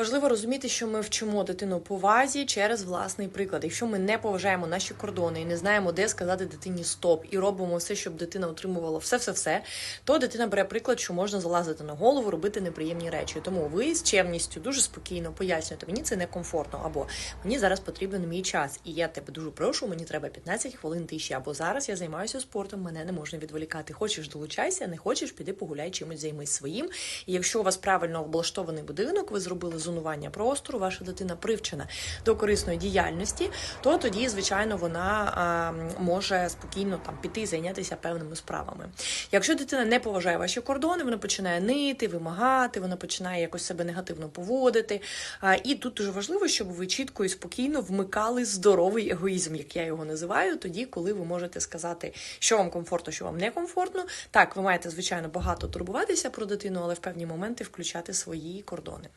Важливо розуміти, що ми вчимо дитину повазі через власний приклад. Якщо ми не поважаємо наші кордони і не знаємо, де сказати дитині стоп, і робимо все, щоб дитина отримувала все, все, все, то дитина бере приклад, що можна залазити на голову, робити неприємні речі. Тому ви з чемністю дуже спокійно пояснюєте, мені це некомфортно, або мені зараз потрібен мій час, і я тебе дуже прошу, мені треба 15 хвилин тиші, або зараз я займаюся спортом, мене не можна відволікати. Хочеш долучайся, не хочеш, піди погуляй чимось займись своїм. І якщо у вас правильно облаштований будинок, ви зробили зонування простору, ваша дитина привчена до корисної діяльності, то тоді, звичайно, вона може спокійно там піти і зайнятися певними справами. Якщо дитина не поважає ваші кордони, вона починає нити, вимагати, вона починає якось себе негативно поводити. І тут дуже важливо, щоб ви чітко і спокійно вмикали здоровий егоїзм, як я його називаю, тоді, коли ви можете сказати, що вам комфортно, що вам не комфортно. Так, ви маєте звичайно багато турбуватися про дитину, але в певні моменти включати свої кордони.